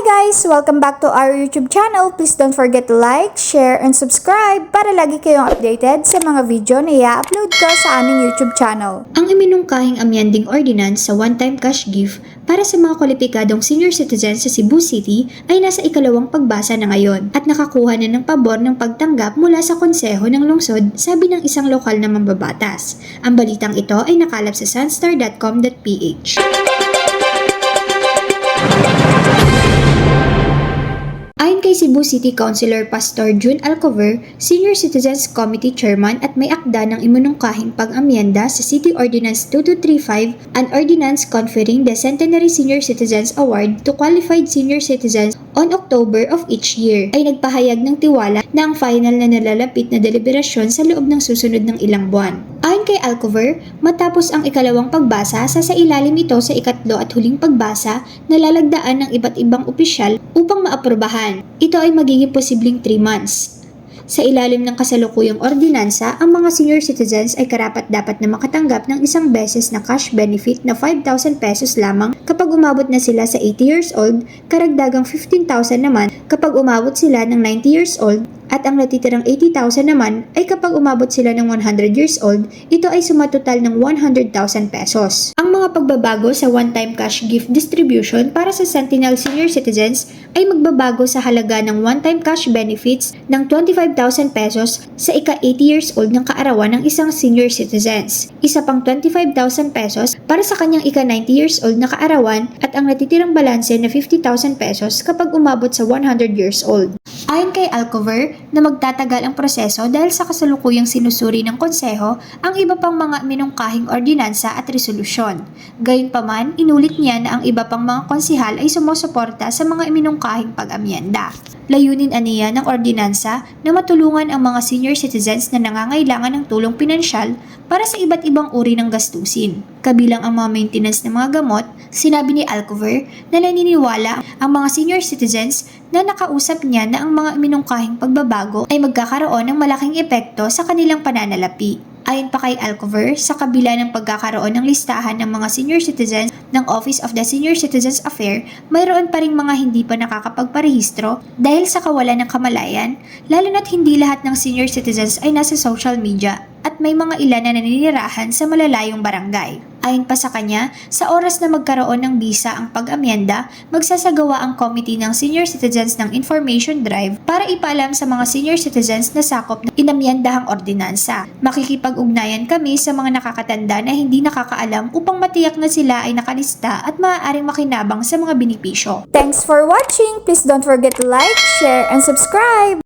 guys! Welcome back to our YouTube channel. Please don't forget to like, share, and subscribe para lagi kayong updated sa mga video na i-upload ko sa aming YouTube channel. Ang iminungkahing amending ordinance sa one-time cash gift para sa mga kwalipikadong senior citizens sa Cebu City ay nasa ikalawang pagbasa na ngayon at nakakuha na ng pabor ng pagtanggap mula sa konseho ng lungsod sabi ng isang lokal na mambabatas. Ang balitang ito ay nakalap sa sunstar.com.ph. kay Cebu City Councilor Pastor June Alcover, Senior Citizens Committee Chairman at may akda ng imunungkahing pag-amyenda sa City Ordinance 2235, an ordinance conferring the Centenary Senior Citizens Award to qualified senior citizens on October of each year, ay nagpahayag ng tiwala na ang final na nalalapit na deliberasyon sa loob ng susunod ng ilang buwan. Kay Alcover, matapos ang ikalawang pagbasa, sa sa ilalim ito sa ikatlo at huling pagbasa na lalagdaan ng iba't ibang opisyal upang maaprubahan. Ito ay magiging posibleng 3 months. Sa ilalim ng kasalukuyang ordinansa, ang mga senior citizens ay karapat dapat na makatanggap ng isang beses na cash benefit na 5,000 pesos lamang kapag umabot na sila sa 80 years old, karagdagang 15,000 naman kapag umabot sila ng 90 years old, at ang natitirang 80,000 naman ay kapag umabot sila ng 100 years old, ito ay sumatotal ng 100,000 pesos. Ang mga pagbabago sa one-time cash gift distribution para sa Sentinel senior citizens ay magbabago sa halaga ng one-time cash benefits ng 25,000 pesos sa ika-80 years old ng kaarawan ng isang senior citizens. Isa pang 25,000 pesos para sa kanyang ika-90 years old na kaarawan at ang natitirang balanse na 50,000 pesos kapag umabot sa 100 years old. Ayon kay Alcover na magtatagal ang proseso dahil sa kasalukuyang sinusuri ng konseho ang iba pang mga minungkahing ordinansa at resolusyon. Gayunpaman, inulit niya na ang iba pang mga konsihal ay sumusuporta sa mga iminungkahing pag-amyenda. Layunin aniya ng ordinansa na matulungan ang mga senior citizens na nangangailangan ng tulong pinansyal para sa iba't ibang uri ng gastusin. Kabilang ang mga maintenance ng mga gamot, sinabi ni Alcover na naniniwala ang mga senior citizens na nakausap niya na ang mga minungkahing pagbabago ay magkakaroon ng malaking epekto sa kanilang pananalapi. Ayon pa kay Alcover, sa kabila ng pagkakaroon ng listahan ng mga senior citizens ng Office of the Senior Citizens Affair, mayroon pa ring mga hindi pa nakakapagparehistro dahil sa kawalan ng kamalayan, lalo na't hindi lahat ng senior citizens ay nasa social media at may mga ilan na naninirahan sa malalayong barangay. Ayon pa sa kanya, sa oras na magkaroon ng bisa ang pag-amyenda, magsasagawa ang committee ng senior citizens ng information drive para ipaalam sa mga senior citizens na sakop ng inamyendahang ordinansa. Makikipag-ugnayan kami sa mga nakakatanda na hindi nakakaalam upang matiyak na sila ay nakalista at maaaring makinabang sa mga binipisyo. Thanks for watching! Please don't forget to like, share, and subscribe!